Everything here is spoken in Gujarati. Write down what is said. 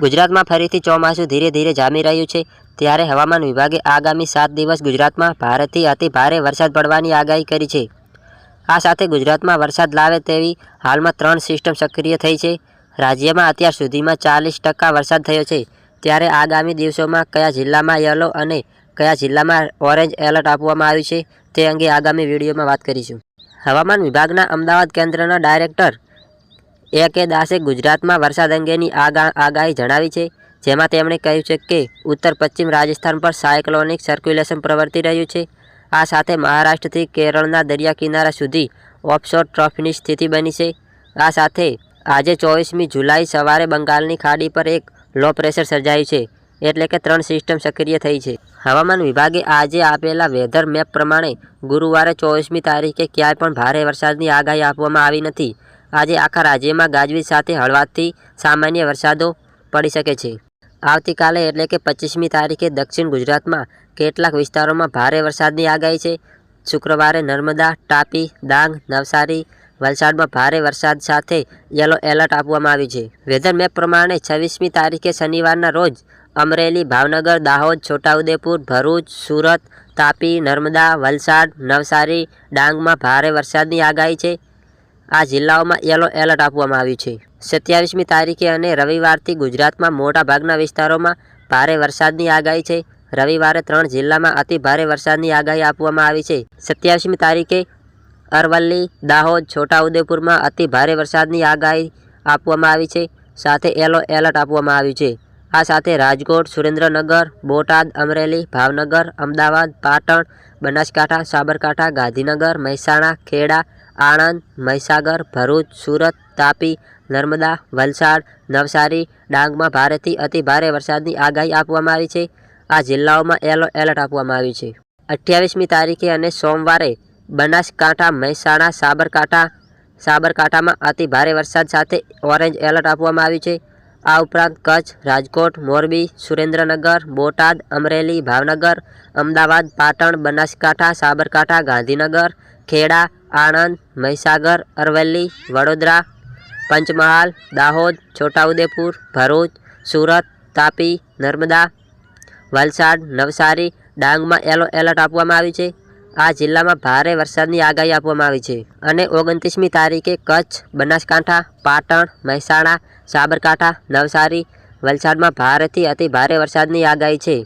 ગુજરાતમાં ફરીથી ચોમાસું ધીરે ધીરે જામી રહ્યું છે. ત્યારે હવામાન વિભાગે આગામી સાત દિવસ ગુજરાતમાં ભારેથી અતિ ભારે વરસાદ પડવાની આગાહી કરી છે. આ સાથે ગુજરાતમાં વરસાદ લાવે તેવી હાલમાં ત્રણ સિસ્ટમ સક્રિય થઈ છે. રાજ્યમાં અત્યાર સુધીમાં ચાલીસ ટકા વરસાદ થયો છે. ત્યારે આગામી દિવસોમાં કયા જિલ્લામાં યલો અને કયા જિલ્લામાં ઓરેન્જ એલર્ટ આપવામાં આવ્યું છે તે અંગે આગામી વિડીયોમાં વાત કરીશું. હવામાન વિભાગના અમદાવાદ કેન્દ્રના ડાયરેક્ટર એ દાસે ગુજરાતમાં વરસાદ અંગેની આગા, આગાહી જણાવી છે, જેમાં તેમણે કહ્યું છે કે ઉત્તર પશ્ચિમ રાજસ્થાન પર સાયક્લોનિક સર્ક્યુલેશન પ્રવર્તી રહ્યું છે. આ સાથે મહારાષ્ટ્રથી કેરળના દરિયા કિનારા સુધી ઓફશોર ટ્રફની સ્થિતિ બની છે. આ સાથે આજે ચોવીસમી જુલાઈ સવારે બંગાળની ખાડી પર એક લો પ્રેશર સર્જાયું છે, એટલે કે ત્રણ સિસ્ટમ સક્રિય થઈ છે. હવામાન વિભાગે આજે આપેલા વેધર મેપ પ્રમાણે ગુરુવારે ચોવીસમી તારીખે ક્યાંય પણ ભારે વરસાદની આગાહી આપવામાં આવી નથી. આજે આખા રાજ્યમાં ગાજવીજ સાથે હળવાથી સામાન્ય વરસાદો પડી શકે છે. આવતીકાલે એટલે કે પચીસમી તારીખે દક્ષિણ ગુજરાતમાં કેટલાક વિસ્તારોમાં ભારે વરસાદની આગાહી છે. શુક્રવારે નર્મદા, તાપી, ડાંગ, નવસારી વલસાડમાં ભારે વરસાદ સાથે યલો એલર્ટ આપવામાં આવ્યું છે. વેધર મેપ પ્રમાણે છવ્વીસમી તારીખે શનિવારના રોજ અમરેલી, ભાવનગર, દાહોદ, છોટાઉદેપુર, ભરૂચ, સુરત, તાપી, નર્મદા, વલસાડ, નવસારી, ડાંગમાં ભારે વરસાદની આગાહી છે. આ જિલ્લાઓમાં યલો એલર્ટ આપવામાં આવ્યું છે. સત્યાવીસમી તારીખે અને રવિવારથી ગુજરાતમાં મોટા ભાગના વિસ્તારોમાં ભારે વરસાદની આગાહી છે. રવિવારે ત્રણ જિલ્લામાં અતિ ભારે વરસાદની આગાહી આપવામાં આવી છે. સત્યાવીસમી તારીખે અરવલ્લી, દાહોદ, છોટાઉદેપુરમાં અતિ ભારે વરસાદની આગાહી આપવામાં આવી છે. સાથે યલો એલર્ટ આપવામાં આવ્યું છે. આ સાથે રાજકોટ, સુરેન્દ્રનગર, બોટાદ, અમરેલી, ભાવનગર, અમદાવાદ, પાટણ, બનાસકાંઠા, સાબરકાંઠા, ગાંધીનગર, મહેસાણા, ખેડા આણંદ, મહીસાગર, ભરૂચ, સુરત, તાપી, નર્મદા, વલસાડ, નવસારી, ડાંગમાં ભારેથી અતિ ભારે વરસાદની આગાહી આપવામાં આવી છે. આ જિલ્લાઓમાં યલો એલર્ટ આપવામાં આવ્યું છે. અઠ્યાવીસમી તારીખે અને સોમવારે બનાસકાંઠા, મહેસાણા, સાબરકાંઠા, સાબરકાંઠામાં અતિ ભારે વરસાદ સાથે ઓરેન્જ એલર્ટ આપવામાં આવ્યું છે. આ ઉપરાંત કચ્છ, રાજકોટ, મોરબી, સુરેન્દ્રનગર, બોટાદ, અમરેલી, ભાવનગર, અમદાવાદ, પાટણ, બનાસકાંઠા, સાબરકાંઠા, ગાંધીનગર, ખેડા, આણંદ, મહીસાગર, અરવલ્લી, વડોદરા, પંચમહાલ, દાહોદ, છોટાઉદેપુર, ભરૂચ, સુરત, તાપી, નર્મદા, વલસાડ, નવસારી, ડાંગમાં યલો એલર્ટ આપવામાં આવ્યું છે. આ જિલ્લામાં ભારે વરસાદની આગાહી આપવામાં આવી છે અને ઓગણત્રીસમી તારીખે કચ્છ, બનાસકાંઠા, પાટણ, મહેસાણા, સાબરકાંઠા, નવસારી વલસાડમાં ભારેથી અતિ ભારે વરસાદની આગાહી છે.